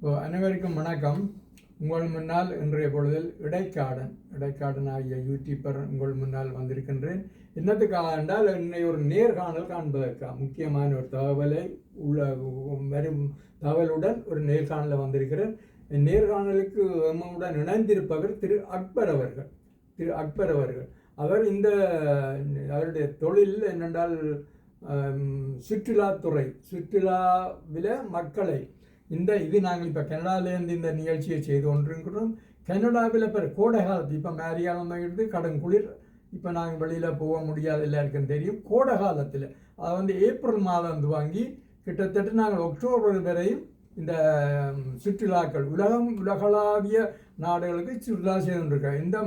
இப்போ அனைவருக்கும் வணக்கம். உங்கள் முன்னால் இன்றைய பொழுதில் இடைக்காடன் இடைக்காடன் ஆகிய யூடியூப்பர் உங்கள் முன்னால் வந்திருக்கின்றேன். என்னத்துக்காக என்றால் என்னை ஒரு நேர்காணல் காண்பதற்காக முக்கியமான ஒரு தகவலை உள்ள வரும் தகவலுடன் ஒரு நேர்காணலில் வந்திருக்கிறேன். என் நேர்காணலுக்கு நம்முடன் இணைந்திருப்பவர் திரு அக்பர் அவர்கள் திரு அக்பர் அவர்கள். அவர் இந்த அவருடைய தொழில் என்னென்றால் சுற்றுலாத்துறை சுற்றுலாவில் மக்களை இந்த இது நாங்கள் இப்போ கனடாவிலேருந்து இந்த நிகழ்ச்சியை செய்து கொண்டிருக்கிறோம். கனடாவில் இப்போ கோடை காலத்து இப்போ மேரியாலம் இருந்து கடும் குளிர் இப்போ நாங்கள் வெளியில் போக முடியாது எல்லாருக்கும் தெரியும். கோடை காலத்தில் அதை வந்து ஏப்ரல் மாதம் வந்து வாங்கி கிட்டத்தட்ட நாங்கள் அக்டோபர் வரையும் இந்த சுற்றுலாக்கள் உலகம் உலகளாவிய நாடுகளுக்கு சுற்றுலா செய்து கொண்டிருக்கிறோம். இந்த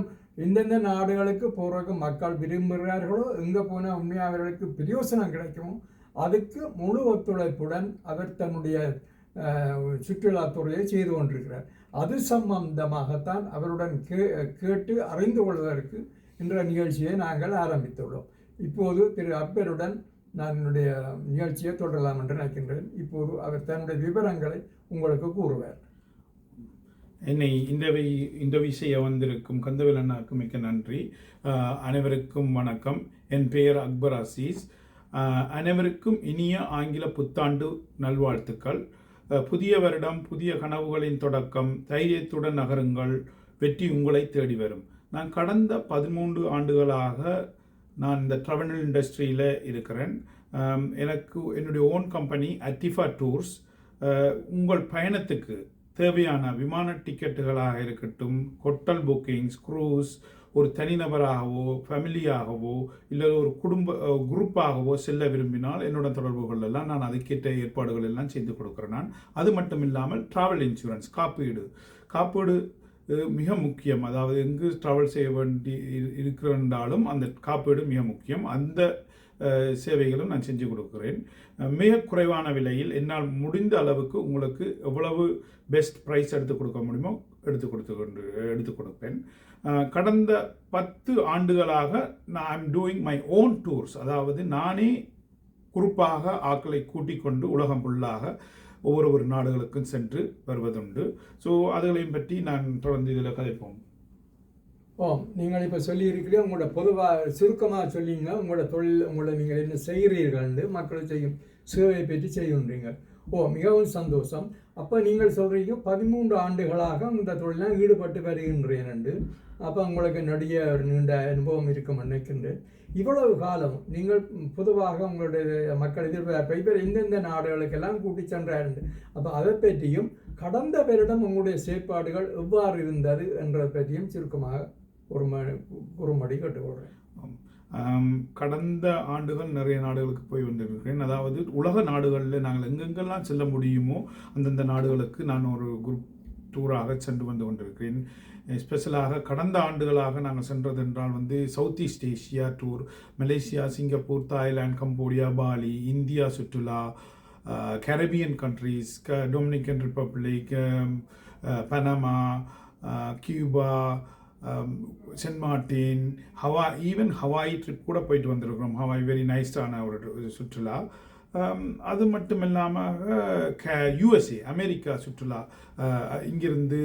எந்தெந்த நாடுகளுக்கு போகிறதுக்கு மக்கள் விரும்புகிறார்களோ எங்கே போனால் உண்மையாக அவர்களுக்கு பிரயோசனம் கிடைக்கும் அதுக்கு முழு ஒத்துழைப்புடன் அவர் தன்னுடைய சுற்றுலாத்துறையை செய்து கொண்டிருக்கிறார். அது சம்பந்தமாகத்தான் அவருடன் கே கேட்டு அறிந்து கொள்வதற்கு என்ற நிகழ்ச்சியை நாங்கள் ஆரம்பித்துள்ளோம். இப்போது திரு அப்பருடன் நான் என்னுடைய நிகழ்ச்சியை தொடரலாம் என்று நினைக்கின்றேன். இப்போது அவர் தன்னுடைய விவரங்களை உங்களுக்கு கூறுவார். என்னை இந்த வி- இந்த விஷய வந்திருக்கும் கந்தவேல் அண்ணாவுக்கு மிக்க நன்றி. அனைவருக்கும் வணக்கம். என் பெயர் அக்பர் அசீஸ். அனைவருக்கும் இனிய ஆங்கில புத்தாண்டு நல்வாழ்த்துக்கள். புதிய வருடம் புதிய கனவுகளின் தொடக்கம் தைரியத்துடன் நகருங்கள் வெற்றி உங்களை தேடி வரும். நான் கடந்த பதிமூன்று ஆண்டுகளாக நான் இந்த ட்ராவல் இண்டஸ்ட்ரியில் இருக்கிறேன். எனக்கு என்னுடைய ஓன் கம்பெனி அட்டிஃபா டூர்ஸ் உங்கள் பயணத்துக்கு தேவையான விமான டிக்கெட்டுகளாக இருக்கட்டும் ஹோட்டல் புக்கிங்ஸ் க்ரூஸ் ஒரு தனிநபராகவோ ஃபேமிலியாகவோ இல்லை ஒரு குடும்ப குரூப்பாகவோ செல்ல விரும்பினால் என்னோட தொடர்புகள் எல்லாம் நான் அதுக்கேற்ற ஏற்பாடுகள் எல்லாம் செய்து கொடுக்குறேன் நான். அது மட்டும் இல்லாமல் ட்ராவல் இன்சூரன்ஸ் காப்பீடு காப்பீடு மிக முக்கியம். அதாவது எங்கு ட்ராவல் செய்ய வேண்டி இருக்கிறாலும் அந்த காப்பீடு மிக முக்கியம். அந்த சேவைகளும் நான் செஞ்சு கொடுக்குறேன். மிக குறைவான விலையில் என்னால் முடிந்த அளவுக்கு உங்களுக்கு எவ்வளவு பெஸ்ட் ப்ரைஸ் எடுத்து கொடுக்க முடியுமோ எடுத்து கொடுத்து கொண்டு எடுத்து கொடுப்பேன். கடந்த பத்து ஆண்டுகளாக நான் I'm doing my own tours அதாவது நானே குறிப்பாக ஆட்களை கூட்டிக் கொண்டு உலகம் ஃபுல்லாக ஒவ்வொரு ஒரு நாடுகளுக்கும் சென்று வருவதுண்டு. ஸோ அதுகளையும் பற்றி நான் தொடர்ந்து இதில் கதைப்போம். ஓ நீங்கள் இப்போ சொல்லியிருக்கிறீங்க உங்களோட பொதுவாக சுருக்கமாக சொல்லிங்க உங்களோட தொழில் உங்களை நீங்கள் என்ன செய்கிறீர்கள்னு மக்களுக்கு செய்யும் சேவையை பற்றி செய்கின்றீங்க ஓ மிகவும் சந்தோஷம். அப்போ நீங்கள் சொல்கிறீங்க பதிமூன்று ஆண்டுகளாக இந்த தொழிலில் ஈடுபட்டு வருகின்றேன் என்று. அப்போ உங்களுக்கு நடிக ஒரு நீண்ட அனுபவம் இருக்கும் நினைக்கின்றேன். இவ்வளவு காலம் நீங்கள் பொதுவாக உங்களுடைய மக்கள் எதிர்பார்ப்பை இவர் எந்தெந்த நாடுகளுக்கெல்லாம் கூட்டி சென்றார்கள்? அப்போ அதை பற்றியும் கடந்த வருடம் உங்களுடைய செயற்பாடுகள் எவ்வாறு இருந்தது என்றதை பற்றியும் சுருக்கமாக ஒரு ம குறும்படி கேட்டுக்கொள்கிறேன் ஆம், கடந்த ஆண்டுகள் நிறைய நாடுகளுக்கு போய் வந்திருக்கிறேன். அதாவது உலக நாடுகளில் நாங்கள் எங்கெங்கெல்லாம் செல்ல முடியுமோ அந்தந்த நாடுகளுக்கு நான் ஒரு குரூப் டூராக சென்று வந்து கொண்டிருக்கிறேன். ஸ்பெஷலாக கடந்த ஆண்டுகளாக நாங்கள் சென்றதென்றால் வந்து south east Asia tour Malaysia Singapore Thailand Cambodia Bali India சுற்றுலா கரபியன் கண்ட்ரீஸ் க Dominican Republic Panama Cuba Saint Martin ஹவா ஈவன் ஹவாய் ட்ரிப் கூட போயிட்டு வந்திருக்கிறோம். ஹவாய் வெரி நைஸான ஒரு சுற்றுலா. Um, அது மட்டும் இல்லாமல் க யூஎஸ்ஏ அமெரிக்கா சுற்றுலா. Uh, இங்கிருந்து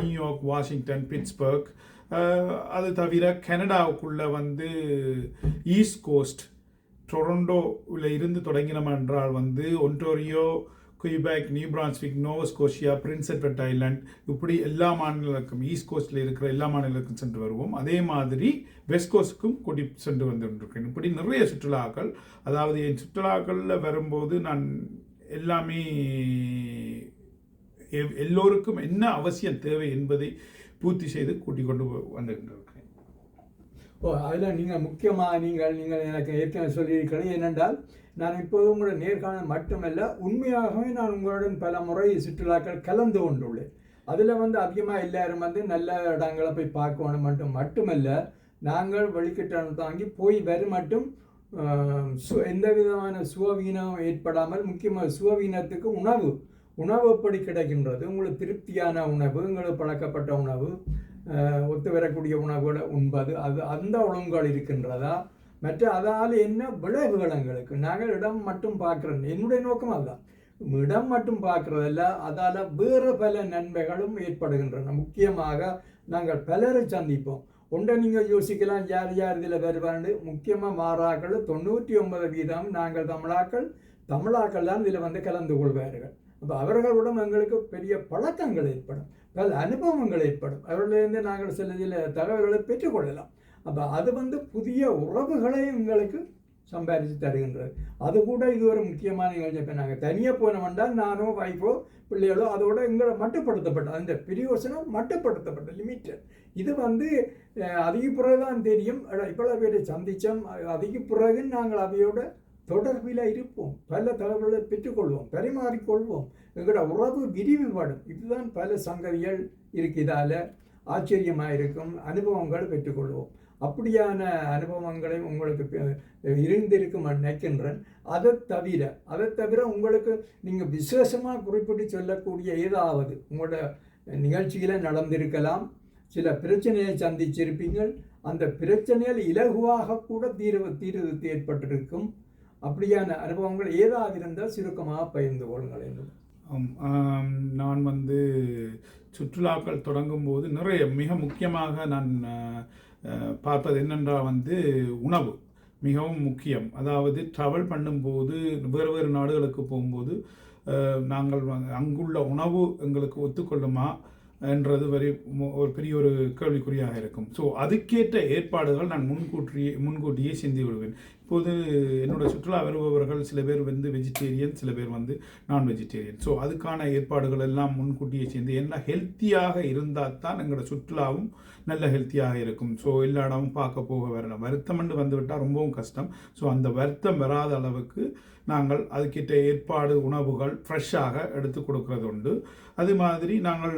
நியூயார்க் வாஷிங்டன் பிட்ஸ்பர்க் அது தவிர கனடாவுக்குள்ளே வந்து ஈஸ்ட் கோஸ்ட் டொரண்டோவில் இருந்து தொடங்கினோம் என்றால் வந்து Ontario Quebec New Brunswick Nova Scotia Prince Edward Island இப்படி எல்லா மாநிலங்களுக்கும் ஈஸ்ட் கோஸ்டில் இருக்கிற எல்லா மாநிலங்களுக்கும் சென்று வருவோம். அதே மாதிரி வெஸ்ட் கோஸ்ட்டுக்கும் கூட்டி சென்று வந்துருக்கேன் இப்படி நிறைய சுற்றுலாக்கள் அதாவது என் சுற்றுலாக்களில் வரும்போது நான் எல்லாமே எல்லோருக்கும் என்ன அவசியம் தேவை என்பதை பூர்த்தி செய்து கூட்டிக் கொண்டு வந்துருக்கிறேன். ஓ அதில் நீங்கள் முக்கியமாக நீங்கள் நீங்கள் எனக்கு ஏற்கனவே சொல்லியிருக்கிறீர்கள் ஏனென்றால் நான் இப்போது உங்களோட நேர்காணல் மட்டுமல்ல உண்மையாகவே நான் உங்களுடன் பல முறை சுற்றுலாக்கள் கலந்து கொண்டுள்ளேன். அதில் வந்து அதிகமாக எல்லாரும் வந்து நல்ல இடங்களை போய் பார்க்கணும் மட்டும் மட்டுமல்ல நாங்கள் வெளிக்கிட்டணம் தாங்கி போய் வரும் மட்டும் சு- எந்த விதமான சுவவீனம் ஏற்படாமல் முக்கியமாக சுவவீனத்துக்கு உணவு உணவு எப்படி கிடைக்கின்றது? உங்களுக்கு திருப்தியான உணவு உங்களுக்கு பழக்கப்பட்ட உணவு ஒத்து வரக்கூடிய உணவுகளை உண்பது. அது அந்த ஒழுங்குகள் இருக்கின்றதா? மற்ற அதால் என்ன விளைவுகள் எங்களுக்கு நாங்கள் இடம் மட்டும் பார்க்குறோம். என்னுடைய நோக்கம் அதுதான். இடம் மட்டும் பார்க்குறதில்ல அதால் வேறு பல நன்மைகளும் ஏற்படுகின்றன. முக்கியமாக நாங்கள் பலரை சந்திப்போம். ஒன்றை நீங்கள் யோசிக்கலாம் யார் யார் இதில் வருவான்னு முக்கியமாக மாறாக்கள் தொண்ணூற்றி ஒன்பது வீதம் நாங்கள் தமிழாக்கள் தமிழாக்கள் தான் இதில் வந்து கலந்து கொள்வார்கள். அப்போ அவர்களுடன் எங்களுக்கு பெரிய பழக்கங்கள் ஏற்படும். பல அனுபவங்கள் ஏற்படும். அவர்களிருந்து நாங்கள் சில சில தகவல்களை பெற்றுக்கொள்ளலாம் அப்போ அது வந்து புதிய உறவுகளை எங்களுக்கு சம்பாதிச்சு தருகின்றது. அது கூட இது ஒரு முக்கியமான நிகழ்ச்சி. இப்போ நாங்கள் தனியாக போனோம்னால் நானோ வைஃபோ பிள்ளைகளோ அதோட எங்களை மட்டுப்படுத்தப்பட்ட அந்த பிரியோசனம் மட்டுப்படுத்தப்பட்ட லிமிட்டட் இது வந்து அதிக அதுக்கு பிறகு தான் தெரியும் இவ்வளோ பேரை சந்தித்தோம் அதுக்கு பிறகு நாங்கள் அவையோட தொடர்பில் இருப்போம். பல தகவல்களை பெற்றுக்கொள்வோம். பரிமாறிக்கொள்வோம். எங்களோட உறவு விரிவுபடும். இதுதான் பல சங்கதிகள் இருக்கிறதால ஆச்சரியமாக இருக்கும் அனுபவங்கள் பெற்றுக்கொள்வோம். அப்படியான அனுபவங்களை உங்களுக்கு இருந்திருக்கும் நினைக்கின்றேன். அதை தவிர அதை தவிர உங்களுக்கு நீங்கள் விசேஷமாக குறிப்பிட்டு சொல்லக்கூடிய ஏதாவது உங்களோட நிகழ்ச்சியில் நடந்திருக்கலாம். சில பிரச்சனையை சந்திச்சிருப்பீங்கள். அந்த பிரச்சனையில் இலகுவாக கூட தீர்வு தீர்வு ஏற்பட்டிருக்கும். அப்படியான அனுபவங்கள் ஏதாவது இருந்தால் சுருக்கமாக பகிர்ந்து கொள்ளுங்கள் என்றும் நான் வந்து சுற்றுலாக்கள் தொடங்கும் போது நிறைய மிக முக்கியமாக நான் பார்ப்பது என்னென்றால் வந்து உணவு மிகவும் முக்கியம். அதாவது ட்ராவல் பண்ணும்போது வேறு வேறு நாடுகளுக்கு போகும்போது நாங்கள் அங்குள்ள உணவு எங்களுக்கு ஒத்துக்கொள்ளுமா? என்றது வரை ஒரு பெரிய ஒரு கேள்விக்குறியாக இருக்கும். ஸோ அதுக்கேற்ற ஏற்பாடுகள் நான் முன்கூட்டியே முன்கூட்டியே செஞ்சு விடுவேன். இப்போது என்னோட சுற்றுலா வருபவர்கள் சில பேர் வந்து வெஜிடேரியன் சில பேர் வந்து நான் வெஜிடேரியன் ஸோ அதுக்கான ஏற்பாடுகள் எல்லாம் முன்கூட்டியே சேர்ந்து என்ன ஹெல்த்தியாக இருந்தால் தான் எங்களோட சுற்றுலாவும் நல்ல ஹெல்த்தியாக இருக்கும். ஸோ எல்லா இடமும் பார்க்க போக வரணும் வருத்தம்னு வந்து விட்டால் ரொம்பவும் கஷ்டம். ஸோ அந்த வருத்தம் வராத அளவுக்கு நாங்கள் அதுக்கிட்ட ஏற்பாடு உணவுகள் ஃப்ரெஷ்ஷாக எடுத்து கொடுக்கறது உண்டு அது மாதிரி நாங்கள்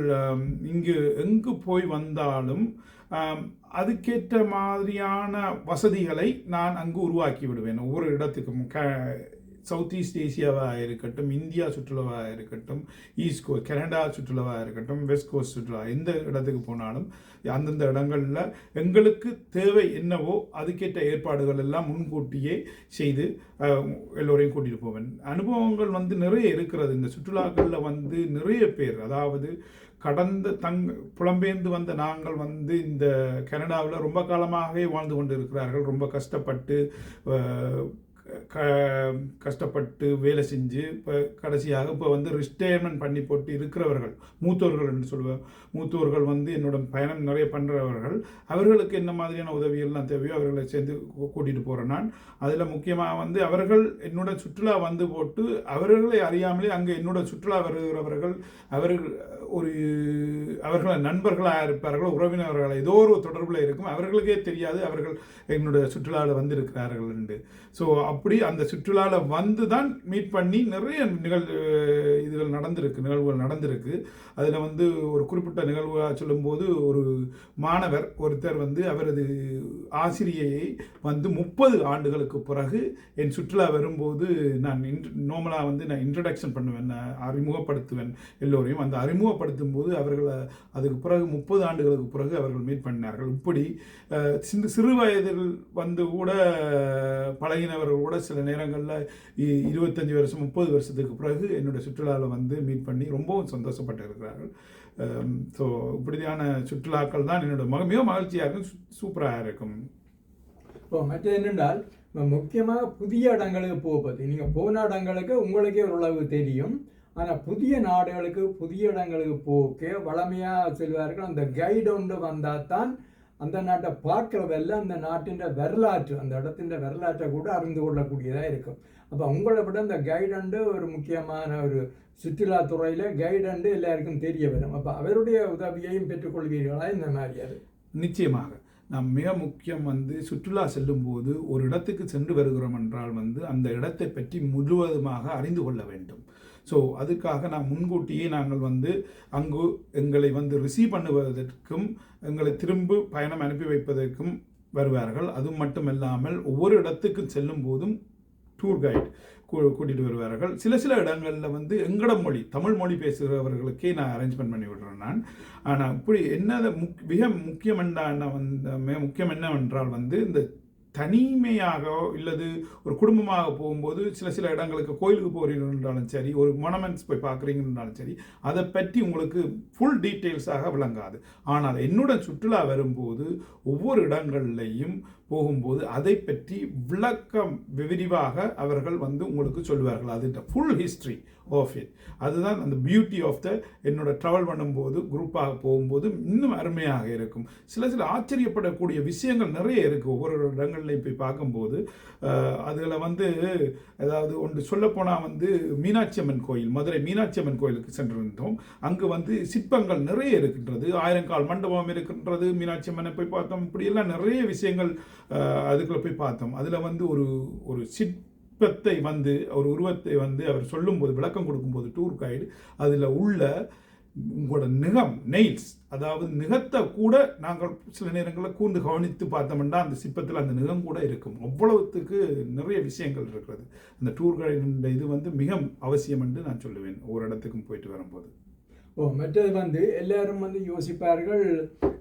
இங்கு எங்கு போய் வந்தாலும் அதுக்கேற்ற மாதிரியான வசதிகளை நான் அங்கு உருவாக்கி விடுவேன். ஒவ்வொரு இடத்துக்கும் க சவுத் ஈஸ்ட் ஏசியாவாக இருக்கட்டும் இந்தியா சுற்றுலாவாக இருக்கட்டும் ஈஸ்ட் கோஸ்ட் கனடா சுற்றுலாவாக இருக்கட்டும் வெஸ்ட் கோஸ்ட் சுற்றுலா எந்த இடத்துக்கு போனாலும் அந்தந்த இடங்களில் எங்களுக்கு தேவை என்னவோ அதுக்கேற்ற ஏற்பாடுகள் எல்லாம் முன்கூட்டியே செய்து எல்லோரையும் கூட்டிகிட்டு போவேன். அனுபவங்கள் வந்து நிறைய இருக்கிறது. இந்த சுற்றுலாக்களில் வந்து நிறைய பேர் அதாவது கடந்த தங் புலம்பெயர்ந்து வந்த நாங்கள் வந்து இந்த கனடாவில் ரொம்ப காலமாகவே வாழ்ந்து கொண்டு இருக்கிறார்கள் ரொம்ப கஷ்டப்பட்டு க கஷ்டப்பட்டு வேலை செஞ்சு இப்போ கடைசியாக இப்போ வந்து ரிட்டையர்மெண்ட் பண்ணி போட்டு இருக்கிறவர்கள் மூத்தோர்கள் என்று சொல்லுவேன் மூத்தோர்கள் வந்து என்னோட பயணம் நிறைய பண்ணுறவர்கள் அவர்களுக்கு என்ன மாதிரியான உதவிகள்லாம் தேவையோ அவர்களை சேர்ந்து கூட்டிகிட்டு போகிறேன் நான். அதில் முக்கியமாக வந்து அவர்கள் என்னோட சுற்றுலா வந்து போட்டு அவர்களை அறியாமலே அங்கே என்னோட சுற்றுலா வருகிறவர்கள் அவர்கள் ஒரு அவர்கள நண்பர்களாக இருப்பார்கள் உறவினர்களாக ஏதோ ஒரு தொடர்பில் இருக்கும் அவர்களுக்கே தெரியாது அவர்கள் என்னோட சுற்றுலாவில் வந்திருக்கிறார்கள் என்று. ஸோ அப்படி அந்த சுற்றுலாவில் வந்து தான் மீட் பண்ணி நிறைய நிகழ் இதுகள் நடந்திருக்கு நிகழ்வுகள் நடந்திருக்கு. அதில் வந்து ஒரு குறிப்பிட்ட நிகழ்வாக சொல்லும்போது ஒரு மாணவர் ஒருத்தர் வந்து அவரது ஆசிரியையை வந்து முப்பது ஆண்டுகளுக்கு பிறகு என் சுற்றுலா வரும்போது நான் நார்மலாக வந்து நான் இன்ட்ரடக்ஷன் பண்ணுவேன் நான் அறிமுகப்படுத்துவேன் எல்லோரையும். அந்த அறிமுகப்படுத்தும் போது அவர்களை அதுக்கு பிறகு முப்பது ஆண்டுகளுக்கு பிறகு அவர்கள் மீட் பண்ணினார்கள். இப்படி சிறு சிறு வயதில் வந்து கூட பழகினவர்கள் கூட சில நேரங்களில் இருபத்தஞ்சி வருஷம் முப்பது வருஷத்துக்கு பிறகு என்னுடைய சுற்றுலாவில் வந்து மீட் பண்ணி ரொம்பவும் சந்தோஷப்பட்டு இருக்கிறார்கள் ஸோ இப்படியான சுற்றுலாக்கள் தான் என்னோட மக மிக மகிழ்ச்சியாக இருக்கும் சூப்பராக இருக்கும். இப்போ மற்றது என்னென்றால் முக்கியமாக புதிய இடங்களுக்கு போவது நீங்கள் போன இடங்களுக்கு உங்களுக்கே ஓரளவு தெரியும். ஆனால் புதிய நாடுகளுக்கு புதிய இடங்களுக்கு போக்கே வளமையாக செல்வார்கள். அந்த கைடு ஒன்று வந்தால் தான் அந்த நாட்டை பார்க்குறதல்ல அந்த நாட்டின் வரலாற்று அந்த இடத்தின் வரலாற்றை கூட அறிந்து கொள்ளக்கூடியதாக இருக்கும். அப்போ உங்களை விட இந்த கைடண்டு ஒரு முக்கியமான ஒரு சுற்றுலாத்துறையில் கைடண்டு எல்லாருக்கும் தெரிய வரும். அப்போ அவருடைய உதவியையும் பெற்றுக்கொள்வீர்களா இந்த மாதிரி அது? நிச்சயமாக. நாம் மிக முக்கியம் வந்து சுற்றுலா செல்லும்போது ஒரு இடத்துக்கு சென்று வருகிறோம் என்றால் வந்து அந்த இடத்தை பற்றி முழுவதுமாக அறிந்து கொள்ள வேண்டும். ஸோ அதுக்காக நான் முன்கூட்டியே நாங்கள் வந்து அங்கு எங்களை வந்து ரிசீவ் பண்ணுவதற்கும் எங்களை திரும்ப பயணம் அனுப்பி வைப்பதற்கும் வருவார்கள். அது மட்டுமல்லாமல் ஒவ்வொரு இடத்துக்கும் செல்லும் போதும் டூர் கைட் கூட்டிகிட்டு வருவார்கள். சில சில இடங்களில் வந்து எங்கட மொழி தமிழ் மொழி பேசுகிறவர்களுக்கே நான் அரேஞ்ச்மெண்ட் பண்ணி விடுறேன் நான். ஆனால் இப்படி என்ன முக் மிக முக்கியம் என்ன வந்து மிக முக்கியம் என்னவென்றால் வந்து இந்த தனிமையாக இல்லது ஒரு குடும்பமாக போகும்போது சில சில இடங்களுக்கு கோயிலுக்கு போகிறீங்கன்றாலும் சரி ஒரு மொனமெண்ட்ஸ் போய் பார்க்குறீங்கன்றாலும் சரி அதை பற்றி உங்களுக்கு ஃபுல் டீட்டெயில்ஸாக விளங்காது. ஆனால் என்னுடன் சுற்றுலா வரும்போது ஒவ்வொரு இடங்கள்லையும் போகும்போது அதை பற்றி விளக்கம் விரிவாக அவர்கள் வந்து உங்களுக்கு சொல்லுவார்கள். அது ஃபுல் ஹிஸ்ட்ரி ஆஃப் இட் அதுதான் அந்த பியூட்டி ஆஃப் த என்னோட ட்ராவல் பண்ணும்போது குரூப்பாக போகும்போது இன்னும் அருமையாக இருக்கும். சில சில ஆச்சரியப்படக்கூடிய விஷயங்கள் நிறைய இருக்குது ஒவ்வொரு இடங்கள்லையும் போய் பார்க்கும்போது அதில் வந்து அதாவது ஒன்று சொல்லப்போனால் வந்து மீனாட்சி அம்மன் கோயில் மதுரை மீனாட்சி அம்மன் கோயிலுக்கு சென்றிருந்தோம். அங்கு வந்து சிற்பங்கள் நிறைய இருக்கின்றது. ஆயிரங்கால் மண்டபம் இருக்கின்றது. மீனாட்சி அம்மனை போய் பார்த்தோம். இப்படியெல்லாம் நிறைய விஷயங்கள் அதுக்குள்ளே போய் பார்த்தோம். அதில் வந்து ஒரு ஒரு சிற்பத்தை வந்து ஒரு உருவத்தை வந்து அவர் சொல்லும்போது விளக்கம் கொடுக்கும்போது டூர் கைடு அதில் உள்ள உங்களோட நிகம் நெயில்ஸ் அதாவது நிகத்தை கூட நாங்கள் சில நேரங்களில் கூர்ந்து கவனித்து பார்த்தோம்னா அந்த சிற்பத்தில் அந்த நிகம் கூட இருக்கும். அவ்வளவுத்துக்கு நிறைய விஷயங்கள் இருக்கிறது. அந்த டூர் கைடு இது வந்து மிக அவசியம் என்று நான் சொல்லுவேன். ஒவ்வொரு இடத்துக்கும் போயிட்டு வரும்போது. ஓ மற்றது வந்து எல்லாரும் வந்து யோசிப்பார்கள்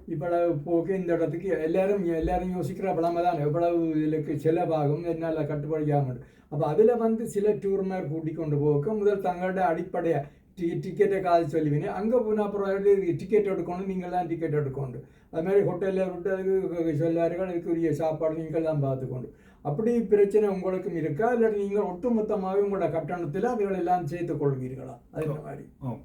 இவ்வளவு போக்கு இந்த இடத்துக்கு எல்லாரும் எல்லாரும் யோசிக்கிற பழமை தான் எவ்வளவு இதுக்கு செலவாகும் என்னால் கட்டுப்படியாமல் அப்போ அதில் வந்து சில டூர்மார் கூட்டி கொண்டு போக முதல் தங்களோட அடிப்படையை டி டிக்கெட்டை காது சொல்லுவீங்க அங்கே போனால் அப்புறம் டிக்கெட் எடுக்கணும் நீங்கள் தான் டிக்கெட் எடுக்கணும் அது மாதிரி ஹோட்டலில் விட்டு அதுக்கு சொல்லார்கள் அதுக்குரிய சாப்பாடு நீங்கள் தான் பார்த்துக்கொண்டு அப்படி பிரச்சனை உங்களுக்கும் இருக்கா இல்லாட்டி நீங்கள் ஒட்டுமொத்தமாகவே உங்களோட கட்டணத்தில் அவைகள் எல்லாம் சேர்த்துக் கொள்வீர்களா அது மாதிரி ஓ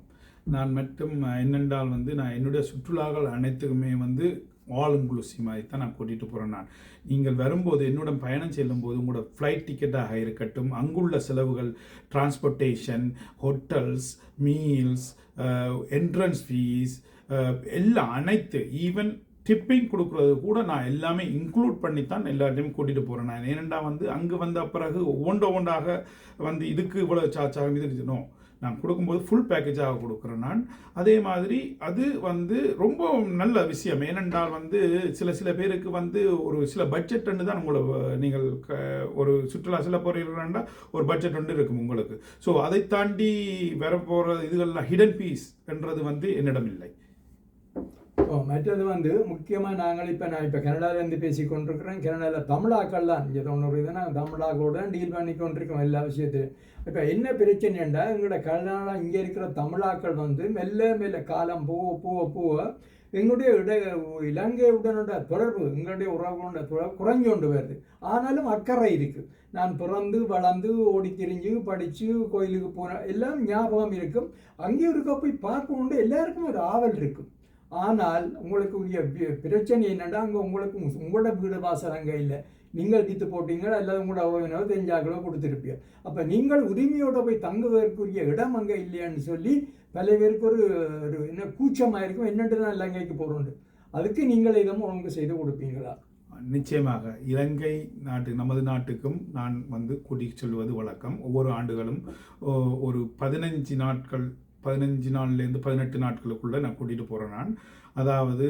நான் மட்டும் என்னென்றால் வந்து நான் என்னுடைய சுற்றுலாக்கள் அனைத்துக்குமே வந்து ஆல் இன்க்ளூசிவ் மாதிரி தான் நான் கூட்டிகிட்டு போகிறேன் நான். நீங்கள் வரும்போது என்னுடன் பயணம் செல்லும்போது உங்களோட ஃப்ளைட் டிக்கெட்டாக இருக்கட்டும் அங்குள்ள செலவுகள் transportation hotels meals entrance fees எல்லாம் அனைத்து ஈவன் டிப்பிங் கொடுக்குறது கூட நான் எல்லாமே இன்க்ளூட் பண்ணி தான் எல்லாத்தையும் கூட்டிகிட்டு போகிறேன் நான். ஏனெண்டா வந்து அங்கே வந்த பிறகு ஒவ்வொன்ற ஒவ்வொன்றாக வந்து இதுக்கு இவ்வளோ சார்ஜ் ஆகும் இதுக்கு நோ நான் கொடுக்கும்போது ஃபுல் பேக்கேஜாக கொடுக்குறேன் நான். அதே மாதிரி அது வந்து ரொம்ப நல்ல விஷயம். ஏனென்றால் வந்து சில சில பேருக்கு வந்து ஒரு சில பட்ஜெட்னு தான் உங்களை நீங்கள் க- ஒரு சுற்றுலா செல்ல போகிறீர்கள்னா ஒரு பட்ஜெட் ஒன்று இருக்கும் உங்களுக்கு. ஸோ அதை தாண்டி வரப்போகிற இதுகள்லாம் ஹிடன் பீஸ் என்றது வந்து என்னிடம் இல்லை. ஓ மற்றது வந்து முக்கியமாக நாங்கள் இப்போ நான் இப்போ கனடாவிலேருந்து பேசி கொண்டிருக்கிறேன். கனடாவில் தமிழாக்கள் தான் இங்கே தொண்ணூறு இதை நாங்கள் தமிழாக்களோட டீல் பண்ணி கொண்டிருக்கோம் எல்லா விஷயத்தையும். இப்போ என்ன பிரச்சனைண்டா எங்களோட கனடா இங்கே இருக்கிற தமிழாக்கள் வந்து மெல்ல மெல்ல காலம் போக போக போக எங்களுடைய இட இலங்கையுடனோட தொடர்பு எங்களுடைய உறவுகளோட தொடர்பு குறைஞ்சு கொண்டு வருது. ஆனாலும் அக்கறை இருக்குது நான் பிறந்து வளர்ந்து ஓடி திரிஞ்சு படித்து கோயிலுக்கு போன எல்லாம் ஞாபகம் இருக்கும். அங்கேயும் இருக்க போய் பார்க்கணுண்டு எல்லாருக்கும் ஒரு ஆவல் இருக்கும். ஆனால் உங்களுக்கு உரிய பிரச்சனை என்னென்னா அங்கே உங்களுக்கு உங்களோட வீடு வாசல் அங்கே இல்லை. நீங்கள் வித்து போட்டீங்க அல்லது உங்களோட உறவினரோ தெரிஞ்சாக்களோ கொடுத்துருப்பீங்க அப்போ நீங்கள் உரிமையோடு போய் தங்குவதற்குரிய இடம் அங்கே இல்லையான்னு சொல்லி பல பேருக்கு ஒரு ஒரு என்ன கூச்சமாக இருக்கும் என்னென்று நான் இலங்கைக்கு போகிறோண்டு அதுக்கு நீங்கள் இதம் ஒழுங்கு செய்து கொடுப்பீங்களா நிச்சயமாக. இலங்கை நாட்டு நமது நாட்டுக்கும் நான் வந்து கூட்டிச் செல்வது வழக்கம். ஒவ்வொரு ஆண்டுகளும் ஓ- ஒரு பதினஞ்சு நாட்கள் பதினஞ்சு நாள்லேருந்து பதினெட்டு நாட்களுக்குள்ளே நான் கூட்டிகிட்டு போகிறேன் நான். அதாவது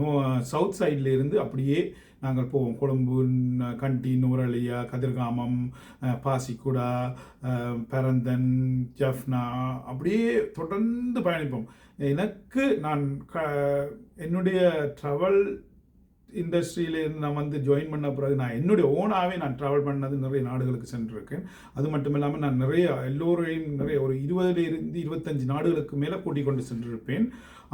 நோ சவுத் சைட்லேருந்து அப்படியே நாங்கள் போவோம். கொழும்பு கண்டி நூரலியா கதிர்காமம் பாசிக்குடா பரந்தன் ஜஃப்னா அப்படியே தொடர்ந்து பயணிப்போம். எனக்கு நான் க என்னுடைய ட்ராவல் இண்டஸ்ட்ரியிலேருந்து நான் வந்து ஜாயின் பண்ண பிறகு நான் என்னுடைய ஓனாகவே நான் ட்ராவல் பண்ணது நிறைய நாடுகளுக்கு சென்றிருக்கேன். அது மட்டும் இல்லாமல் நான் நிறைய எல்லோரையும் நிறைய ஒரு இருபதுலேருந்து இருபத்தஞ்சு நாடுகளுக்கு மேலே கூட்டிக் கொண்டு சென்றிருப்பேன்.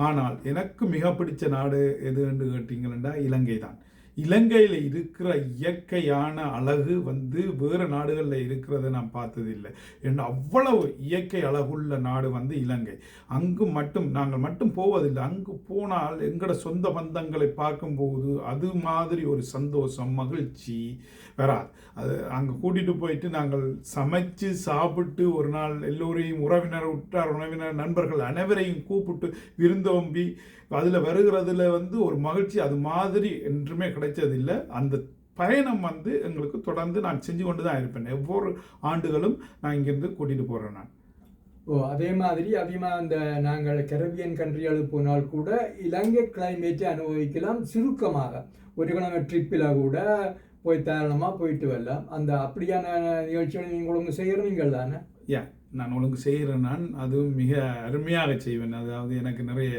ஆனால் எனக்கு மிக பிடிச்ச நாடு எது என்று கேட்டிங்கன்னா இலங்கை தான். இலங்கையில் இருக்கிற இயற்கையான அழகு வந்து வேறு நாடுகளில் இருக்கிறத நான் பார்த்ததில்லை. என்ன அவ்வளவு இயற்கை அழகுள்ள நாடு வந்து இலங்கை. அங்கு மட்டும் நாங்கள் மட்டும் போவதில்லை. அங்கு போனால் எங்களோட சொந்த பந்தங்களை பார்க்கும்போது அது மாதிரி ஒரு சந்தோஷம் மகிழ்ச்சி வராது. அது அங்கே கூட்டிகிட்டு போயிட்டு நாங்கள் சமைச்சு சாப்பிட்டு ஒரு நாள் எல்லோரையும் உறவினர் உற்றார் உறவினர் நண்பர்கள் அனைவரையும் கூப்பிட்டு விருந்தோம்பி அதில் வருகிறதுல வந்து ஒரு மகிழ்ச்சி அது மாதிரி என்றுமே கிடைச்சதில்லை. அந்த பயணம் வந்து எங்களுக்கு தொடர்ந்து நான் செஞ்சு கொண்டு தான் இருப்பேன். ஒவ்வொரு ஆண்டுகளும் நான் இங்கேருந்து கூட்டிகிட்டு போகிறேன் நான். ஓ அதே மாதிரி அதிகமாக அந்த நாங்கள் கரபியன் கண்ட்ரிகளுக்கு போனால் கூட இலங்கை கிளைமேட்டை அனுபவிக்கலாம் சுருக்கமாக. ஒரு கிழமை ட்ரிப்பில் கூட போய் தாராளமாக போயிட்டு வரலாம். அந்த அப்படியான நிகழ்ச்சிகளை நீங்கள் ஒழுங்கு செய்கிறீங்கள் தானே? யா நான் ஒழுங்கு செய்கிறேன் நான் அதுவும் மிக அருமையாக செய்வேன். அதாவது எனக்கு நிறைய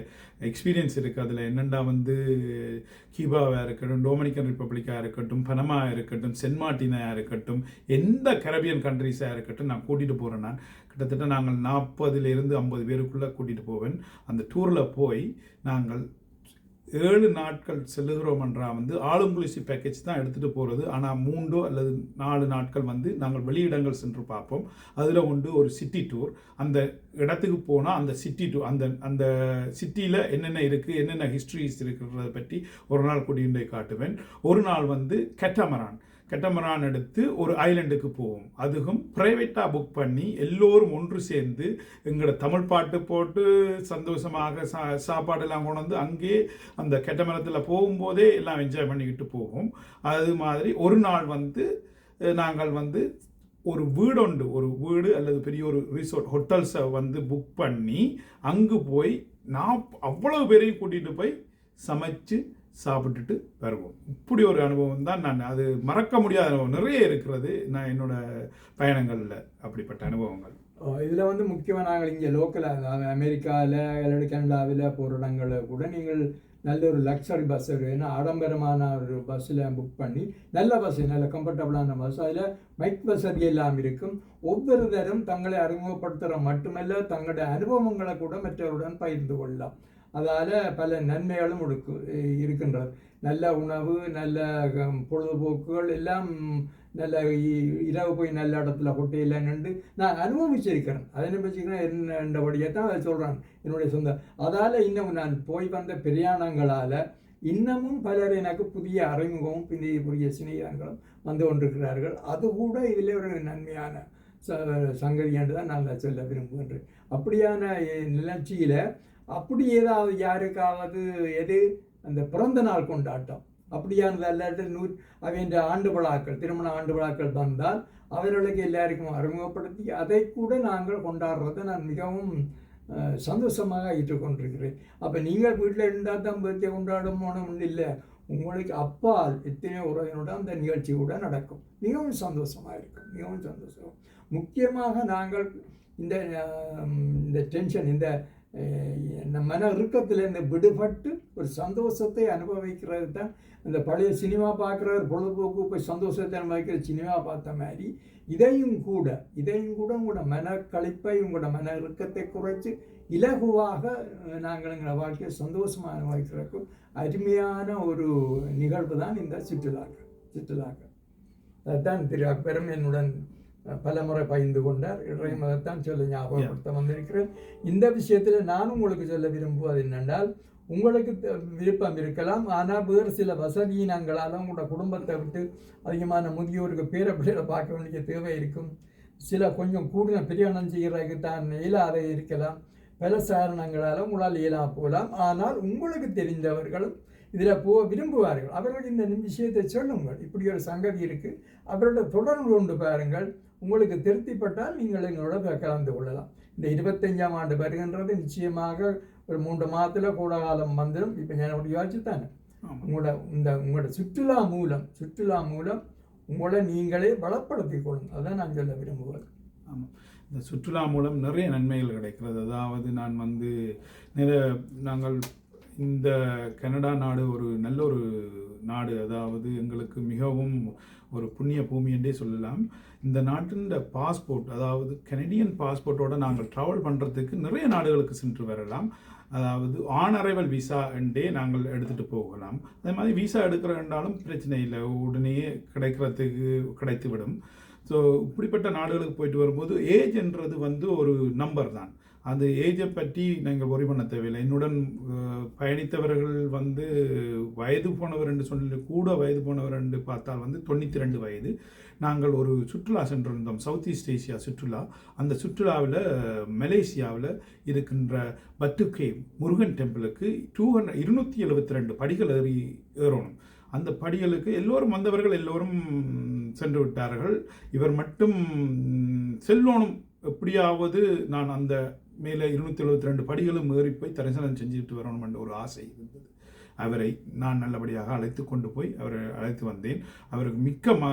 எக்ஸ்பீரியன்ஸ் இருக்குது அதில் என்னென்னா வந்து கியூபாவாக இருக்கட்டும் டொமினிக்கன் ரிப்பப்ளிக்காக இருக்கட்டும் பனமா இருக்கட்டும் சென்ட் இருக்கட்டும் எந்த கரபியன் கண்ட்ரிஸாக இருக்கட்டும் நான் கூட்டிகிட்டு போகிறேன் நான். கிட்டத்தட்ட நாங்கள் நாற்பதுலேருந்து ஐம்பது பேருக்குள்ளே கூட்டிகிட்டு போவேன். அந்த டூரில் போய் நாங்கள் ஏழு நாட்கள் செல்லுகிறோம் என்றால் வந்து ஆளுங்குளிசி பேக்கேஜ் தான் எடுத்துகிட்டு போகிறது ஆனால் மூன்றோ அல்லது நாலு நாட்கள் வந்து நாங்கள் வெளியிடங்கள் சென்று பார்ப்போம். அதில் உண்டு ஒரு சிட்டி டூர் அந்த இடத்துக்கு போனால் அந்த சிட்டி டூர் அந்த அந்த சிட்டியில் என்னென்ன இருக்குது என்னென்ன ஹிஸ்ட்ரிஸ் இருக்கிறத பற்றி ஒரு நாள் கூட்டிகிட்டு போய் காட்டுவேன். ஒரு நாள் வந்து கெட்டமரான் கெட்டமரான் எடுத்து ஒரு ஐலண்டுக்கு போவோம். அதுவும் ப்ரைவேட்டாக புக் பண்ணி எல்லோரும் ஒன்று சேர்ந்து எங்களோட தமிழ் பாட்டு போட்டு சந்தோஷமாக சா சாப்பாடெல்லாம் கொண்டு வந்து அங்கேயே அந்த கெட்டமரத்தில் போகும்போதே எல்லாம் என்ஜாய் பண்ணிக்கிட்டு போவோம். அது மாதிரி ஒரு நாள் வந்து நாங்கள் வந்து ஒரு வீடு உண்டு ஒரு வீடு அல்லது பெரிய ஒரு ரிசோர்ட் ஹோட்டல்ஸை வந்து புக் பண்ணி அங்கு போய் நான் அவ்வளவு பேரையும் கூட்டிகிட்டு போய் சமைச்சு சாப்பிட்டுட்டு வருவோம். இப்படி ஒரு அனுபவம் தான் நான் அது மறக்க முடியாத அனுபவம். நிறைய இருக்கிறது நான் என்னோட பயணங்களில் அப்படிப்பட்ட அனுபவங்கள். இதில் வந்து முக்கியமாக நாங்கள் இங்கே லோக்கல் அதாவது அமெரிக்காவில் அல்லது கனடாவில் போகிற இடங்களில் கூட நீங்கள் நல்ல ஒரு லக்ஸரி பஸ் ஏன்னா ஆடம்பரமான ஒரு பஸ்ஸில் புக் பண்ணி நல்ல பஸ் நல்ல கம்ஃபர்டபுளான பஸ் அதில் மைக் வசதி எல்லாம் இருக்கும். ஒவ்வொரு தரம் தங்களை அறிமுகப்படுத்துகிற மட்டுமல்ல தங்களுடைய அனுபவங்களை கூட மற்றவருடன் பகிர்ந்து கொள்ளலாம். அதால் பல நன்மைகளும் இருக்கு இருக்கின்றது நல்ல உணவு நல்ல பொழுதுபோக்குகள் எல்லாம் நல்ல இ- இரவு போய் நல்ல இடத்துல கொட்டையில் நின்று நான் அனுபவிச்சிருக்கிறேன். அதை அனுபவிச்சிருக்கிறேன் என்னபடியே தான் அதை சொல்கிறேன் என்னுடைய சொந்த. அதால் இன்னும் நான் போய் வந்த பிரயாணங்களால் இன்னமும் பலர் எனக்கு புதிய அறிமுகமும் பிந்தைய புதிய சிநேகங்களும் வந்து கொண்டிருக்கிறார்கள். அது கூட இதில் ஒரு நன்மையான ச சங்கதி என்று தான் நான் சொல்ல விரும்புகின்றேன். அப்படியான நிகழ்ச்சியில் அப்படி ஏதாவது யாருக்காவது எது? அந்த பிறந்த நாள் கொண்டாட்டம். அப்படியானது அல்லாட்டு நூ அவன் ஆண்டு விழாக்கள் திருமண ஆண்டு விழாக்கள் வந்தால் அவர்களுக்கு எல்லாருக்கும் அறிமுகப்படுத்தி அதை கூட நாங்கள் கொண்டாடுறதை நான் மிகவும் சந்தோஷமாக ஏற்றுக்கொண்டிருக்கிறேன் அப்போ நீங்கள் வீட்டில் இருந்தால் தான் பர்த்டே கொண்டாடும் ஒன்றும் இல்லை. உங்களுக்கு அப்பால் எத்தனை உறவினோட அந்த நிகழ்ச்சி கூட நடக்கும். மிகவும் சந்தோஷமாக இருக்கும். மிகவும் சந்தோஷம். முக்கியமாக நாங்கள் இந்த இந்த டென்ஷன் இந்த மன இறுக்கத்திலிருந்து விடுபட்டு ஒரு சந்தோஷத்தை அனுபவிக்கிறது தான். இந்த பழைய சினிமா பார்க்குற பொழுதுபோக்கு போய் சந்தோஷத்தை அனுபவிக்கிற சினிமா பார்த்த மாதிரி இதையும் கூட இதையும் கூட உங்களோட மனக்களிப்பை உங்களோட மன இறுக்கத்தை குறைச்சி இலகுவாக நாங்கள் எங்களை வாழ்க்கையை சந்தோஷமாக அனுபவிக்கிறதுக்கு அருமையான ஒரு நிகழ்வு தான் இந்த சுற்றுலாக்கள் சுற்றுலாக்கள். அதுதான் திரு அக்பரும் என்னுடன் பலமுறை பகிர்ந்து கொண்டார். இன்றையும் அதைத்தான் சொல்ல ஞாபகப்படுத்த வந்திருக்கிறேன். இந்த விஷயத்தில் நான் உங்களுக்கு சொல்ல விரும்புவது என்னென்றால் உங்களுக்கு விருப்பம் இருக்கலாம். ஆனால் வேறு சில வசதியினங்களால் உங்களோட குடும்பத்தை விட்டு அதிகமான முதியோருக்கு பேர பிள்ளைகளை பார்க்க வேண்டிய தேவை இருக்கும். சில கொஞ்சம் கூடுதல் பிரயாணம் செய்கிறதுக்கு தான் இயலாத இருக்கலாம். பல சாரணங்களால் உங்களால் இயலா போகலாம். ஆனால் உங்களுக்கு தெரிந்தவர்களும் இதில் போக விரும்புவார்கள். அவர்கள் இந்த விஷயத்தை சொல்லுங்கள். இப்படி ஒரு சங்கதி இருக்குது அவரோட தொடர்பு கொண்டு பாருங்கள். உங்களுக்கு திருப்திப்பட்டால் நீங்கள் எங்களோட கலந்து கொள்ளலாம். இந்த இருபத்தஞ்சாம் ஆண்டு வருகின்றது நிச்சயமாக ஒரு மூன்று மாதத்தில் கூட காலம் வந்துடும். இப்போ நான் யோசிச்சு தானே. ஆமாம் உங்களோட இந்த உங்களோட சுற்றுலா மூலம் சுற்றுலா மூலம் உங்களை நீங்களே வளப்படுத்திக் கொள்ளுங்க அதான் நான் சொல்ல விரும்புவது. ஆமாம் இந்த சுற்றுலா மூலம் நிறைய நன்மைகள் கிடைக்கிறது. அதாவது நான் வந்து நிறைய நாங்கள் இந்த கனடா நாடு ஒரு நல்ல ஒரு நாடு அதாவது எங்களுக்கு மிகவும் ஒரு புண்ணிய பூமி என்றே சொல்லலாம். இந்த நாட்டின் பாஸ்போர்ட் அதாவது கனடியன் பாஸ்போர்ட்டோட நாங்கள் ட்ராவல் பண்ணுறதுக்கு நிறைய நாடுகளுக்கு சென்று வரலாம். அதாவது ஆன் அரைவல் விசா என்றே நாங்கள் எடுத்துகிட்டு போகலாம். அதே மாதிரி விசா எடுக்கிறேன்றாலும் பிரச்சனை இல்லை. உடனே கிடைக்கிறதுக்கு கிடைத்துவிடும். ஸோ இப்படிப்பட்ட நாடுகளுக்கு போயிட்டு வரும்போது ஏஜ்ன்றது வந்து ஒரு நம்பர் தான். அந்த ஏஜை பற்றி நீங்கள் ஒரி பண்ண தேவையில்லை. என்னுடன் பயணித்தவர்கள் வந்து வயது போனவர் என்று சொல்லி கூட வயது போனவர் என்று பார்த்தால் வந்து தொண்ணூற்றி ரெண்டு வயது. நாங்கள் ஒரு சுற்றுலா சென்றிருந்தோம் சவுத் ஈஸ்ட் ஏசியா சுற்றுலா. அந்த சுற்றுலாவில் மலேசியாவில் இருக்கின்ற பத்துக்கே முருகன் டெம்பிளுக்கு டூ ஹண்ட்ரட் இருநூற்றி எழுபத்தி ரெண்டு படிகள் ஏறி ஏறணும். அந்த படிகளுக்கு எல்லோரும் வந்தவர்கள் எல்லோரும் சென்று விட்டார்கள். இவர் மட்டும் செல்லோனும். எப்படியாவது நான் அந்த மேலே இருநூத்தி எழுபத்தி ரெண்டு படிகளும் ஏறி போய் தரிசனம் செஞ்சுட்டு வரணும்ன்ற ஒரு ஆசை இருந்தது. அவரை நான் நல்லபடியாக அழைத்து கொண்டு போய் அவரை அழைத்து வந்தேன். அவருக்கு மிக்க ம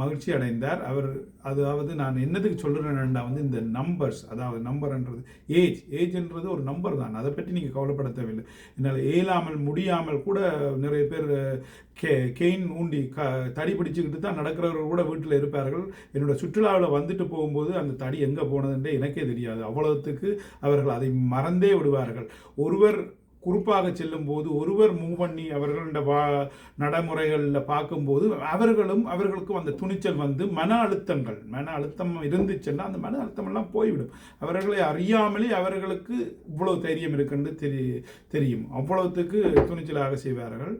மகிழ்ச்சி அடைந்தார். அவர் அதாவது நான் என்னதுக்கு சொல்கிறேன்னா வந்து இந்த நம்பர்ஸ் அதாவது நம்பர்ன்றது ஏஜ் ஏஜ்ன்றது ஒரு நம்பர் தான். அதை பற்றி நீங்கள் கவலைப்பட தேவையில்லை. என்னால் இயலாமல் முடியாமல் கூட நிறைய பேர் கே கெயின் ஊண்டி க தடி பிடிச்சிக்கிட்டு தான் நடக்கிறவர்கள் கூட வீட்டில் இருப்பார்கள். என்னோட சுற்றுலாவில் வந்துட்டு போகும்போது அந்த தடி எங்கே போனதுன்றே எனக்கே தெரியாது. அவ்வளோத்துக்கு அவர்கள் அதை மறந்தே விடுவார்கள். ஒருவர் குறிப்பாக செல்லும்போது ஒருவர் மூவ் பண்ணி அவர்களோட வா நடைமுறைகளில் பார்க்கும்போது அவர்களும் அவர்களுக்கும் அந்த துணிச்சல் வந்து மன அழுத்தங்கள் மன அழுத்தம் இருந்துச்சுன்னா அந்த மன அழுத்தமெல்லாம் போய்விடும். அவர்களை அறியாமலே அவர்களுக்கு இவ்வளவு தைரியம் இருக்குன்னு தெரி தெரியும். அவ்வளவுத்துக்கு துணிச்சலாக செய்வார்கள்.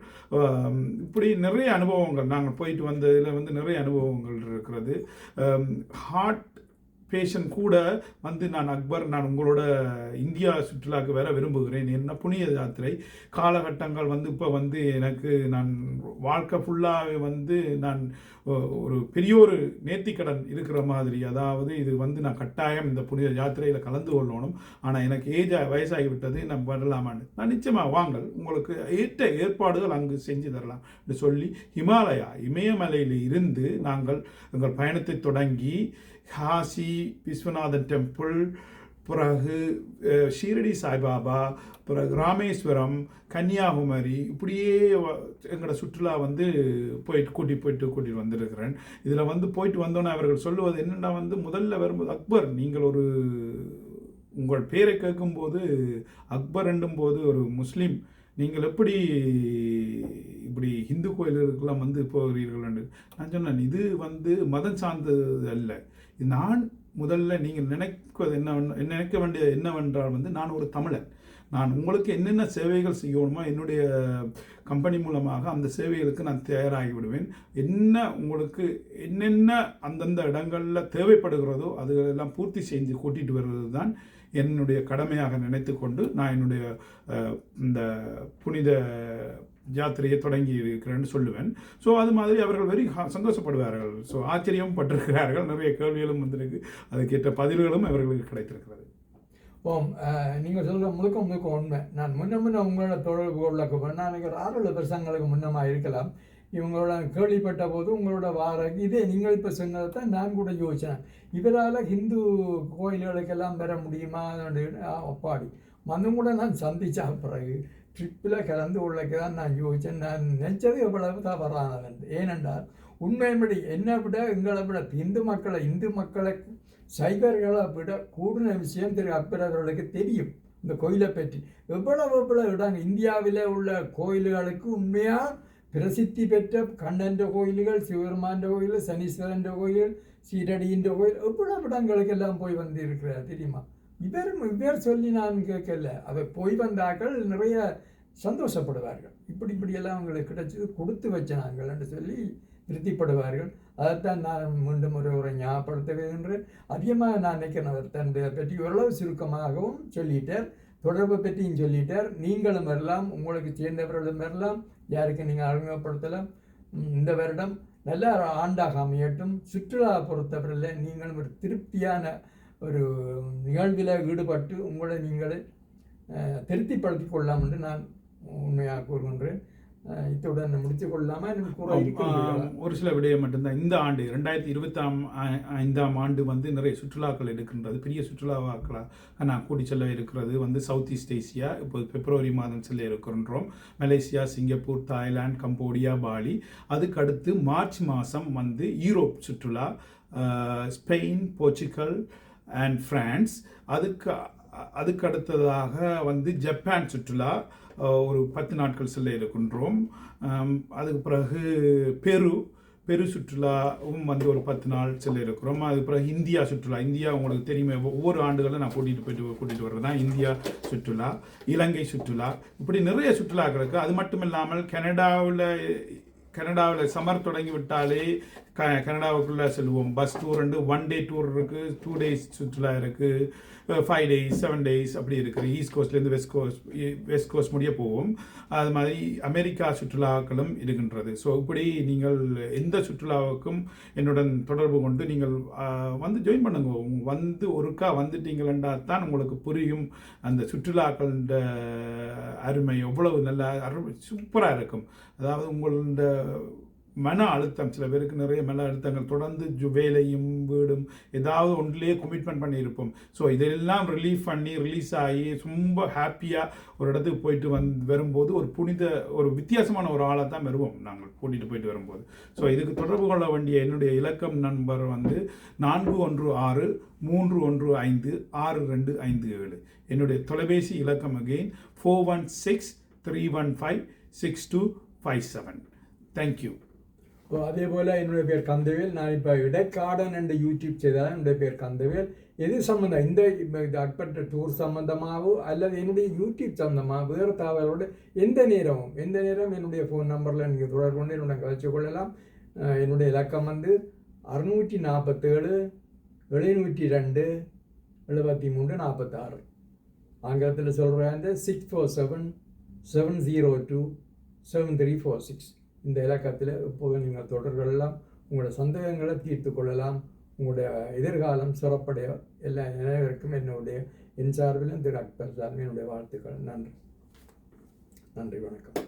இப்படி நிறைய அனுபவங்கள் நாங்கள் போயிட்டு வந்ததில் வந்து நிறைய அனுபவங்கள் இருக்கிறது. ஹார்ட் பேஷன் கூட வந்து நான் அக்பர் நான் உங்களோட இந்தியா சுற்றுலாவுக்கு வேற விரும்புகிறேன். என்ன புனித யாத்திரை. காலகட்டங்கள் வந்து இப்போ வந்து எனக்கு நான் வாழ்க்கை ஃபுல்லாகவே வந்து நான் ஒரு பெரிய ஒரு நேர்த்திக்கடன் இருக்கிற மாதிரி. அதாவது இது வந்து நான் கட்டாயம் இந்த புனித யாத்திரையில் கலந்து கொள்ளணும். ஆனால் எனக்கு ஏஜ் வயசாகி விட்டது நான் வரலாமான்னு. நான் நிச்சயமாக வாங்கள் உங்களுக்கு ஏற்ற ஏற்பாடுகள் அங்கு செஞ்சு தரலாம் என்று சொல்லி ஹிமாலயா இமயமலையில் இருந்து நாங்கள் எங்கள் பயணத்தை தொடங்கி காசி விஸ்வநாதன் டெம்பிள் பிறகு ஷீரடி சாய்பாபா பிறகு ராமேஸ்வரம் கன்னியாகுமரி இப்படியே எங்களோட சுற்றுலா வந்து போயிட்டு கூட்டி போயிட்டு கூட்டிட்டு வந்திருக்கிறேன். இதில் வந்து போயிட்டு வந்தோன்னே அவர்கள் சொல்லுவது என்னென்னா வந்து முதல்ல வரும்போது அக்பர் நீங்கள் ஒரு உங்கள் பேரை கேட்கும்போது அக்பர் போது ஒரு முஸ்லீம். நீங்கள் எப்படி இப்படி இந்து கோயில்களுக்கெல்லாம் வந்து போகிறீர்கள் என்று நான் சொன்னேன். இது வந்து மதம் சார்ந்தது அல்ல. நான் முதல்ல நீங்கள் நினைப்பது என்ன நினைக்க வேண்டிய என்னவென்றால் வந்து நான் ஒரு தமிழன். நான் உங்களுக்கு என்னென்ன சேவைகள் செய்யணுமோ என்னுடைய கம்பெனி மூலமாக அந்த சேவைகளுக்கு நான் தயாராகி விடுவேன் என்ன உங்களுக்கு என்னென்ன அந்தந்த இடங்களில் தேவைப்படுகிறதோ அதுகளெல்லாம் பூர்த்தி செஞ்சு கூட்டிகிட்டு வருவது தான் என்னுடைய கடமையாக நினைத்து கொண்டு நான் என்னுடைய இந்த புனித ஜாத்திரையை தொடங்கி இருக்கிறேன்னு சொல்லுவேன். ஸோ அது மாதிரி அவர்கள் வெறி சந்தோஷப்படுவார்கள். ஸோ ஆச்சரியம் பட்டிருக்கிறார்கள். நிறைய கேள்விகளும் வந்திருக்கு. அதுக்கேற்ற பதில்களும் அவர்களுக்கு கிடைத்திருக்கிறது. ஓம் நீங்கள் சொல்கிற முழுக்க முழுக்க உண்மை. நான் முன்ன முன்ன உங்களோட தொடர்பு கொள்ள நான் நினைக்கிறேன் ஆறுள்ள பிரசங்களுக்கு முன்னமாக இருக்கலாம். இவங்களோட கேள்விப்பட்ட போது உங்களோட வார இதே நீங்கள் இப்போ சொன்னதை தான் நான் கூட யோசிச்சேன். இவரால் ஹிந்து கோயில்களுக்கெல்லாம் பெற முடியுமா? அப்பாடி வந்து கூட நான் சந்திச்ச பிறகு ட்ரிப்பில் கலந்து உள்ளக்கு தான் நான் யோசித்தேன் நான் நினச்சது எவ்வளவு தவறானது ஏனென்றால் உண்மையின்படி என்னை விட எங்களை விட இந்து மக்களை இந்து மக்களை சைபர்களை விட கூடுன விஷயம் திரு அக்பர் தெரியும். இந்த கோயிலை பற்றி. எவ்வளவு எவ்வளவு இடம் இந்தியாவில் உள்ள கோயில்களுக்கு உண்மையாக பிரசித்தி பெற்ற கண்ணன்ற கோயில்கள் சிவபெருமான்ற கோயில் சனீஸ்வரன்ற கோயில் சீரடின்ற கோயில் எவ்வளவு இடங்களுக்கெல்லாம் போய் வந்து இருக்கிறார் தெரியுமா? இவரும் இவர் சொல்லி நான் கேட்கல. அவர் போய் வந்தாக்கள் நிறைய சந்தோஷப்படுவார்கள். இப்படி இப்படியெல்லாம் அவங்களுக்கு கிடைச்சது கொடுத்து வச்ச என்று சொல்லி திருப்திப்படுவார்கள். அதைத்தான் நான் மீண்டும் ஒரு ஒரு என்று அதிகமாக நான் நினைக்கிறேன் அவர் தன்னுடைய பற்றி ஓரளவு சுருக்கமாகவும் சொல்லிட்டார். தொடர்பை பற்றியும் சொல்லிட்டார். நீங்களும் வரலாம் உங்களுக்கு சேர்ந்தவர்களும் வரலாம் யாருக்கு நீங்கள் அறிமுகப்படுத்தலாம். இந்த வருடம் நல்ல ஆண்டாக அமையட்டும். சுற்றுலா பொறுத்தவரையில் நீங்களும் ஒரு திருப்தியான ஒரு நிகழ்வில் ஈடுபட்டு உங்களை நீங்களே அஹ், திருப்திப்படுத்திக் கொள்ளலாம் என்று நான் உண்மையாக கூறுகின்றேன். இத்துடன் முடித்துக் கொள்ளலாமா ஒரு சில விடயம் மட்டும்தான். இந்த ஆண்டு ரெண்டாயிரத்தி இருபத்தாம் ஐந்தாம் ஆண்டு வந்து நிறைய சுற்றுலாக்கள் இருக்கின்றது பெரிய சுற்றுலாவாக்களாக நான் கூட்டி செல்ல இருக்கிறது. வந்து சவுத் ஈஸ்ட் ஏசியா இப்போ பிப்ரவரி மாதம் செல்ல இருக்கின்றோம். Malaysia Singapore Thailand Cambodia Bali. அதுக்கு அடுத்து மார்ச் மாதம் வந்து யூரோப் சுற்றுலா ஸ்பெயின் போர்ச்சுகல் அண்ட் ஃப்ரான்ஸ் அதுக்கு அதுக்கு அடுத்ததாக வந்து ஜப்பான் சுற்றுலா ஒரு பத்து நாட்கள் செல்ல இருக்கின்றோம் அதுக்கு பிறகு பெரு பெரு சுற்றுலாவும் வந்து ஒரு பத்து நாள் செல்ல இருக்கிறோம். அதுக்கு பிறகு இந்தியா சுற்றுலா. இந்தியா உங்களுக்கு தெரியுமே ஒவ்வொரு ஆண்டுகளும் நான் கூட்டிகிட்டு போயிட்டு கூட்டிகிட்டு வர்றது? தான் இந்தியா சுற்றுலா இலங்கை சுற்றுலா. இப்படி நிறைய சுற்றுலாக்கள் இருக்குது அது மட்டும் இல்லாமல் கனடாவில் கனடாவில் சம்மர் தொடங்கி விட்டாலே க கனடாவுக்குள்ளே செல்வோம் பஸ் டூர் ரெண்டு ஒன் டே டூர் இருக்குது டூ டேஸ் சுற்றுலா இருக்குது ஃபைவ் டேஸ் செவன் டேஸ் அப்படி இருக்குது ஈஸ்ட் கோஸ்ட்லேருந்து வெஸ்ட் கோஸ்ட் வெஸ்ட் கோஸ்ட் முடிய போவோம் அது மாதிரி அமெரிக்கா சுற்றுலாக்களும் இருக்கின்றது. ஸோ இப்படி நீங்கள் எந்த சுற்றுலாவுக்கும் என்னுடன் தொடர்பு கொண்டு நீங்கள் வந்து ஜாயின் பண்ணுங்க. வந்து ஒருக்கா வந்துட்டீங்களா தான் உங்களுக்கு புரியும். அந்த சுற்றுலாக்கள அருமை எவ்வளவு நல்ல அருமை சூப்பராக இருக்கும். அதாவது உங்களோட மன அழுத்தம் சில பேருக்கு நிறைய மன அழுத்தங்கள் தொடர்ந்து வேலையும் வீடும் ஏதாவது ஒன்றிலேயே கமிட்மெண்ட் பண்ணியிருப்போம். ஸோ இதெல்லாம் ரிலீஃப் பண்ணி ரிலீஸ் ஆகி ரொம்ப ஹாப்பியாக ஒரு இடத்துக்கு போயிட்டு வந் வரும்போது ஒரு புனித ஒரு வித்தியாசமான ஒரு ஆளை தான் வருவோம் நாங்கள் கூட்டிகிட்டு போயிட்டு வரும்போது. ஸோ இதுக்கு தொடர்பு கொள்ள வேண்டிய என்னுடைய இலக்கம் நம்பர் வந்து நான்கு ஒன்று ஆறு மூன்று ஒன்று ஐந்து ஆறு ரெண்டு ஐந்து ஏழு. என்னுடைய தொலைபேசி இலக்கம் again four one six three one five six two five seven thank you இப்போ அதே போல் என்னுடைய பேர் கந்தவேல் நான் இப்போ இடைக்காடன் என்ற யூடியூப் செய்தால் என்னுடைய பேர் கந்தவேல் எது சம்மந்தம் இந்த அட்பட்ட டூர் சம்மந்தமாகவோ அல்லது என்னுடைய யூடியூப் சம்மந்தமாக வேறு தகவலோடு எந்த நேரமும் எந்த நேரம் என்னுடைய ஃபோன் நம்பரில் நீங்கள் தொடர்பு கொண்டு என்னுடன் கழிச்சு கொள்ளலாம் என்னுடைய இலக்கம் வந்து அறுநூற்றி நாற்பத்தேழு எழுநூற்றி ரெண்டு எழுபத்தி மூன்று நாற்பத்தாறு ஆங்கிலத்தில் சொல்கிறாங்க six four seven seven zero two seven three four six இந்த இலக்கத்தில் இப்போது நீங்கள் தொடர்களெல்லாம் உங்களோட சந்தேகங்களை தீர்த்து கொள்ளலாம். உங்களுடைய எதிர்காலம் சிறப்படைய எல்லா நினைவிற்கும் என்னுடைய என் சார்பிலும் திரு அக்பர் சார்பில் என்னுடைய வாழ்த்துக்கள். நன்றி. நன்றி வணக்கம்.